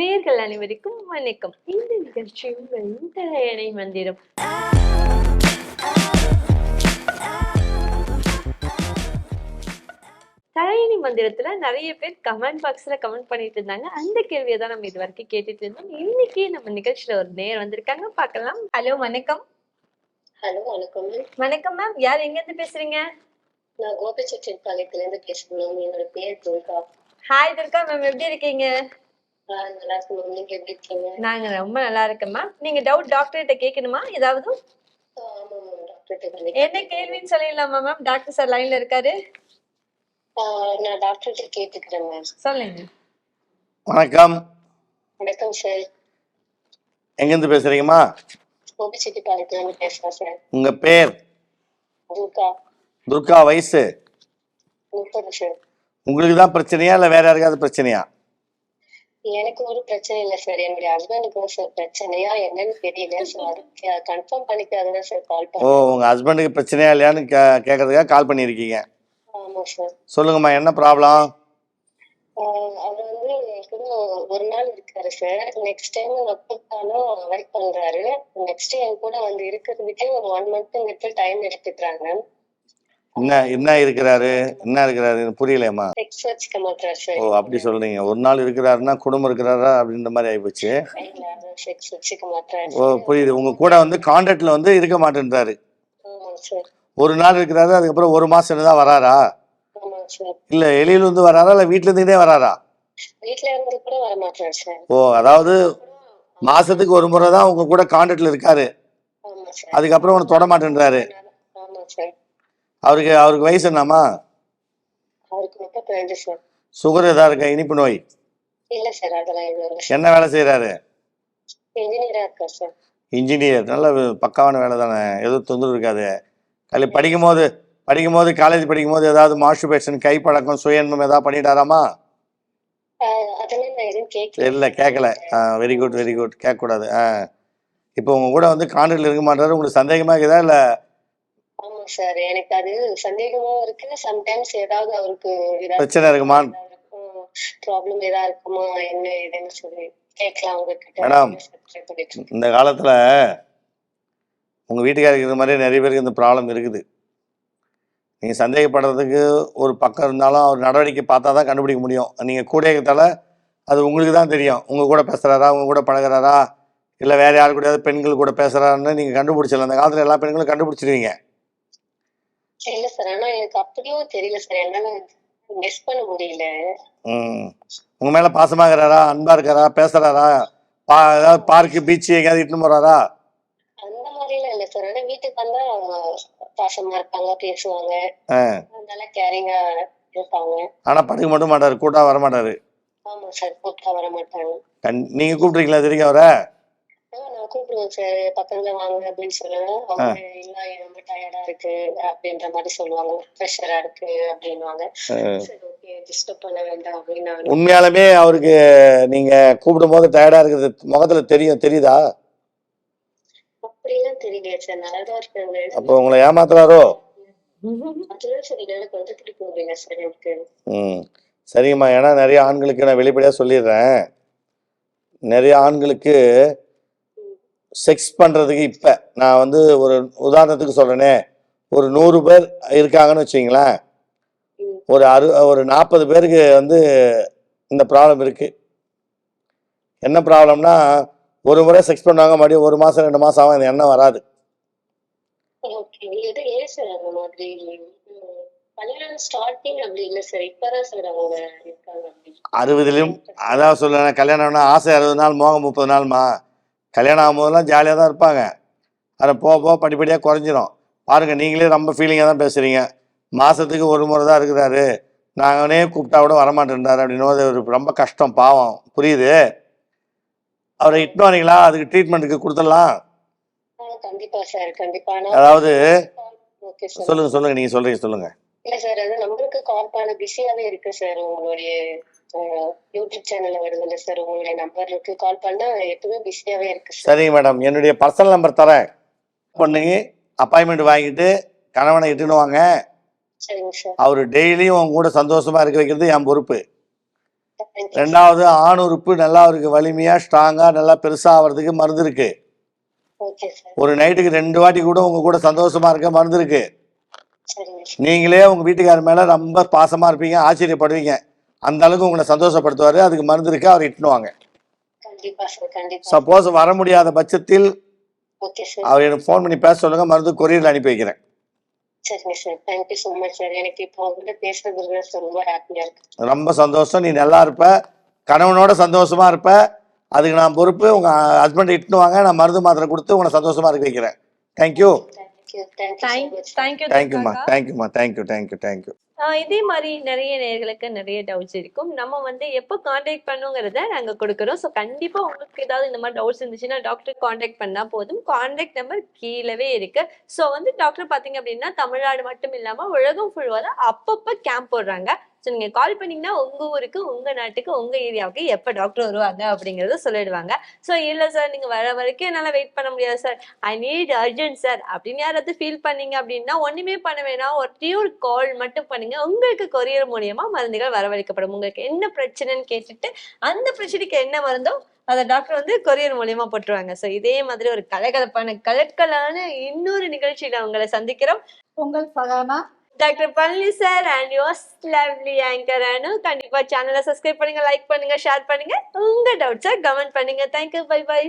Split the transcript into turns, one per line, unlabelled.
நேர்கள் அனைவருக்கும் வணக்கம். இந்த நிகழ்ச்சி உங்கள் தலையணை மந்திரம். தலையணி மந்திரத்துல நிறைய பேர் கமெண்ட் பாக்ஸ்ல கமெண்ட் பண்ணிட்டு இருந்தாங்க. அந்த கேள்வியை தான் நம்ம இது வரைக்கும் கேட்டுட்டு இருந்தோம். இன்னைக்கு நம்ம நிகழ்ச்சியில ஒரு நேர் வந்திருக்காங்க. பார்க்கலாம். ஹலோ வணக்கம்.
ஹலோ வணக்கம். மேம்
வணக்கம் மேம் யார் எங்க இருந்து பேசுறீங்க?
நான் கோபிச்செட்டிப்பாளையத்துல இருந்து பேசுறேன் என்னோட பேர் துர்கா.
ஹாய் துர்கா மேம் எப்படி இருக்கீங்க?
நீங்க எப்படி இருக்கீங்க?
நாங்க ரொம்ப நல்லா இருக்கேன் மேம். நீங்க டவுட் டாக்டர் கிட்ட கேட்கணுமா? ஏதாவது?
டாக்டர்
என்ன கேள்வின்னு சொல்லிடலாமா மேம்? டாக்டர் சார் லைன்ல இருக்காரு.
நான் டாக்டர்கிட்ட கேட்டுக்கிறேன் மேம்.
சொல்லுங்க.
வணக்கம்.
வணக்கம் சார்.
எங்கேருந்து பேசுறீங்கம்மா?
கோபிச்செட்டிப்பாளையத்துல இருந்து பேசுறேன் சார்.
உங்க பேர்?
துர்கா.
துர்கா வயசு?
முப்பது சார்.
உங்களுக்கு தான் பிரச்சனையா இல்லை வேற யாருக்காவது பிரச்சனையா?
எனக்கு ஒரு பிரச்சனை இல்லை சார் என்னுடைய ஹஸ்பண்டுக்கு சார் பிரச்சனையா என்னன்னு தெரியல. சார் அது கன்ஃபார்ம் பண்ணிக்காக தான் சார் கால்
ஓ
பண்ணேன்.
உங்க ஹஸ்பண்டுக்கு பிரச்சனையா இல்லையான்னு கே கேட்கறதுக்காக கால் பண்ணியிருக்கீங்க.
ஆமா சார்
சொல்லுங்கம்மா என்ன ப்ராப்ளம்
ஆஹ் அவர் வந்து கூட ஒரு நாள் இருக்காரு சார் நெக்ஸ்ட் டைம் ஒர்க்காலும் அவாய்ட் பண்றாரு. நெக்ஸ்ட் என் கூட வந்து இருக்கிறதுக்கே ஒரு ஒன் மந்த் விட்டு டைம் எடுத்துக்கிறாங்க.
என்ன என்ன இருக்கிறாரு? என்ன இருக்கிறாரு? புரியலையம்மா. ஓ அப்படி சொல்றீங்க. ஒரு நாள் இருக்கிறாருன்னா குடும்பம் இருக்கிறாரா அப்படின்ற மாதிரி ஆயிப்போச்சு. ஓ புரியுது. உங்க கூட வந்து கான்டாக்ட்ல வந்து இருக்க மாட்டேன்றாரு. ஒரு நாள் இருக்கிறாரு அதுக்கப்புறம் ஒரு மாசம் தான் வராரா? இல்ல வெளியில இருந்து வராரா? இல்ல வீட்டுல இருந்துக்கிட்டே வராரா? ஓ அதாவது மாசத்துக்கு ஒரு முறை தான் உங்க கூட கான்டாக்ட்ல இருக்காரு. அதுக்கப்புறம் உன்னை தொட மாட்டேன்றாரு. அவருக்கு அவருக்கு வயசு என்னம்மா? சுகர் ஏதா இருக்கா? இனிப்பு நோய்?
இல்ல சார் அதெல்லாம் எதுவும் இல்லை
என்ன வேலை செய்யறாரு
இன்ஜினியரா
நல்ல பக்காவான வேலை தானே. எதுவும் தொந்தரவு இருக்காது. கல்வி படிக்கும் போது படிக்கும் போது காலேஜ் படிக்கும் போது ஏதாவது மாஸ்டர்பேஷன் கைப்பழக்கம் சுயன்பம் ஏதாவது பண்ணிட்டாராமா?
எதுவும் கேட்கல
இல்லை கேட்கல வெரி குட் வெரி குட் கேட்கக்கூடாது இப்போ உங்க கூட வந்து கான்டாக்ட்ல இருக்க மாட்டாரு. உங்களுக்கு சந்தேகமா இருக்குதா? இல்லை
சார். எனக்கு அது சந்தேகமும் இருக்கு. சம்டைம்ஸ் ஏதாவது அவருக்கு
பிரச்சனை இருக்குமா?
ப்ராப்ளம் ஏதாவது இருக்குமா? என்ன ஏதுன்னு சொல்லி கேட்கலாம் உங்ககிட்ட.
இந்த காலத்தில் உங்கள் வீட்டுக்காரருக்கு இருக்கிற மாதிரியே நிறைய பேருக்கு இந்த ப்ராப்ளம் இருக்குது. நீங்கள் சந்தேகப்படுறதுக்கு ஒரு பக்கம் இருந்தாலும் அவர் நடவடிக்கை பார்த்தா தான் கண்டுபிடிக்க முடியும். நீங்கள் கூட இருக்கிறதால அது உங்களுக்கு தான் தெரியும். உங்கள் கூட பேசுகிறாரா உங்கள் கூட பழகுறாரா? இல்லை வேறு யாரு கூடயாவது பெண்கள் கூட பேசுகிறாருன்னு நீங்கள் கண்டுபிடிச்சிடலாம். அந்த காலத்தில் எல்லா பெண்களும் கண்டுபிடிச்சிருவீங்க.
இல்ல சார். ஆனா எனக்கு அப்படியும் தெரியல சார். என்னால கெஸ் பண்ண முடியல.
ம். உங்கள் மேலே பாசமாகறாரா அன்பாக இருக்காரா? பேசுகிறாரா பா ஏதாவது பார்க்கு பீச்சு எங்கேயாவது இட்டுன்னு போகிறாரா
அந்த மாதிரி எல்லாம் இல்ல சார். ஆனா வீட்டுக்கு வந்தா பாசமா இருப்பாங்க பேசுவாங்க. நல்லா கேரிங்கா இருப்பாங்க.
ஆனால் படுக்க மட்டும் மாட்டார். கூட்டாக வர மாட்டார்
ஆமா சார். கூப்பிட்டா வர மாட்டாங்க
கண் நீங்கள் கூப்பிட்றீங்களா தெரியும் அவரை.
கூப்பிடுவேன் சார் பக்கத்துல வாங்க அப்படின்னு சொல்லுவேன் அவங்க இல்ல ரொம்ப டயர்டா இருக்கு. அப்படின்ற மாதிரி சொல்லுவாங்க. ப்ரெஷரா இருக்கு. நான்
உண்மையாலுமே அவருக்கு நீங்க கூப்பிடும் போது டயர்டா இருக்கிறது முகத்துல தெரியும். தெரியுதா? அப்போ உங்களை ஏமாத்துறாரோ? சரிங்கம்மா ஏன்னா நிறைய ஆண்களுக்கு நான் வெளிப்படையாக சொல்லிடுறேன். நிறைய ஆண்களுக்கு செக்ஸ் பண்ணுறதுக்கு இப்போ நான் வந்து ஒரு உதாரணத்துக்கு சொல்கிறேனே ஒரு நூறு பேர் இருக்காங்கன்னு வச்சிங்களேன். ஒரு அறு ஒரு நாற்பது பேருக்கு வந்து இந்த ப்ராப்ளம் இருக்குது என்ன ப்ராப்ளம்னா ஒரு முறை செக்ஸ் பண்ணுவாங்க மறுபடியும் ஒரு மாதம் ரெண்டு மாதம் ஆகும் அந்த எண்ணம் வராது. அறுபதுலையும் அதான் சொல்லுறேன் கல்யாணம்னா ஆசை அறுபது நாள் மோகம் முப்பது நாள்மா? கல்யாணம் ஆகும்போதெல்லாம் ஜாலியாக தான் இருப்பாங்க. அதை போக போக படிப்படியாக குறைஞ்சிரும். பாருங்கள் நீங்களே ரொம்ப ஃபீலிங்காக தான் பேசுகிறீங்க மாதத்துக்கு ஒரு முறை தான் இருக்கிறாரு. நாங்களே கூப்பிட்டா கூட வரமாட்டேன்றாரு அப்படின்னு ஒரு ரொம்ப கஷ்டம் பாவம். புரியுது? அவரை இட்டு வரீங்களா அதுக்கு ட்ரீட்மெண்ட்டுக்கு கொடுத்துடலாம். அதாவது சொல்லுங்கள் சொல்லுங்கள் நீங்கள் சொல்கிறீங்க சொல்லுங்கள்
இல்ல சார் அது நம்பருக்கு கால் பண்ண பிஸியாவே இருக்கு சார் உங்களுடைய யூடியூப் சேனல்ல வருது இல்ல சார் உங்களுடைய நம்பருக்கு கால் பண்ணா எப்பவுமே பிஸியாவே இருக்கு சார்
சரிங்க மேடம் என்னுடைய பர்சனல் நம்பர் தரேன். பண்ணுங்க அப்பாயின்மெண்ட் வாங்கிட்டு கணவனை இட்டுன்னு வாங்க. அவர் டெய்லியும் உங்க கூட சந்தோஷமா இருக்க வைக்கிறது என் பொறுப்பு. ரெண்டாவது ஆண் உறுப்பு நல்லா அவருக்கு வலிமையா ஸ்ட்ராங்கா நல்லா பெருசா ஆகிறதுக்கு மருந்து இருக்கு. ஒரு நைட்டுக்கு ரெண்டு வாட்டி கூட உங்க கூட சந்தோஷமா இருக்க மருந்து இருக்கு. நீங்களே உங்க வீட்டுக்காரர் மேல ரொம்ப பாசமா இருப்பீங்க ஆச்சரியப்படுவீங்க. அந்த அளவுக்கு உங்களை சந்தோஷப்படுத்துவாரு. அதுக்கு மருந்து இருக்கு அவர் இட்டுனுவாங்க சப்போஸ் வர முடியாத பட்சத்தில் அவர் எனக்கு ஃபோன் பண்ணி பேச சொல்லுங்க மருந்து கொரியர்ல அனுப்பி வைக்கிறேன்.
ரொம்ப
சந்தோஷம். நீ நல்லா இருப்ப கணவனோட சந்தோஷமா இருப்ப. அதுக்கு நான் பொறுப்பு உங்க ஹஸ்பண்ட் இட்டுன்னு வாங்க. நான் மருந்து மாத்திரை கொடுத்து உங்களை சந்தோஷமா இருக்க வைக்கிறேன். தேங்க்யூ
தேங்க்யூ தேங்க்யூ
தேங்க்யூ
தேங்க்யூம்மா தேங்க்யூம்மா தேங்க்யூ தேங்க்யூ தேங்க்யூ
இதே மாதிரி நிறைய நேர்களுக்கு நிறைய டவுட்ஸ் இருக்கும். நம்ம வந்து எப்போ காண்டாக்ட் பண்ணுங்கிறத நாங்க கொடுக்குறோம். ஸோ கண்டிப்பா உங்களுக்கு ஏதாவது இந்த மாதிரி டவுட்ஸ் இருந்துச்சுன்னா டாக்டர் காண்டாக்ட் பண்ணா போதும். காண்டாக்ட் நம்பர் கீழவே இருக்கு. ஸோ வந்து டாக்டர் பாத்தீங்க அப்படின்னா தமிழ்நாடு மட்டும் இல்லாம உலகம் ஃபுல்வாக அப்பப்போ கேம்ப் போடுறாங்க. ஸோ நீங்க கால் பண்ணீங்கன்னா உங்க ஊருக்கு உங்க நாட்டுக்கு உங்க ஏரியாவுக்கு எப்போ டாக்டர் வருவாங்க அப்படிங்கறத சொல்லிடுவாங்க. ஸோ இல்ல சார் நீங்க வர வரைக்கும் என்னால வெயிட் பண்ண முடியாது sir I need urgent sir அப்படின்னு யாராவது ஃபீல் பண்ணீங்க அப்படின்னா ஒண்ணுமே பண்ண வேணாம். ஒரே ஒரு கால் மட்டும் பண்ணுங்க. உங்களுக்கு கொரியர் மூலியமா மருந்துகள் வரவழைக்கப்படும். உங்களுக்கு என்ன பிரச்சனைன்னு கேட்டுட்டு அந்த பிரச்சனைக்கு என்ன மருந்தோ அதை டாக்டர் வந்து கொரியர் மூலியமா போட்டுருவாங்க. ஸோ இதே மாதிரி ஒரு கலகலப்பான கலக்கலான இன்னொரு நிகழ்ச்சியில அவங்களை சந்திக்கிறோம்.
உங்கள் Sahana
doctor Palani sir and yours lovely anchor Anu. கண்டிப்பா சேனலை சப்ஸ்கிரைப் பண்ணுங்க லைக் பண்ணுங்க ஷேர் பண்ணுங்க. உங்க டவுட்ஸை கமெண்ட் பண்ணுங்க. Thank you bye bye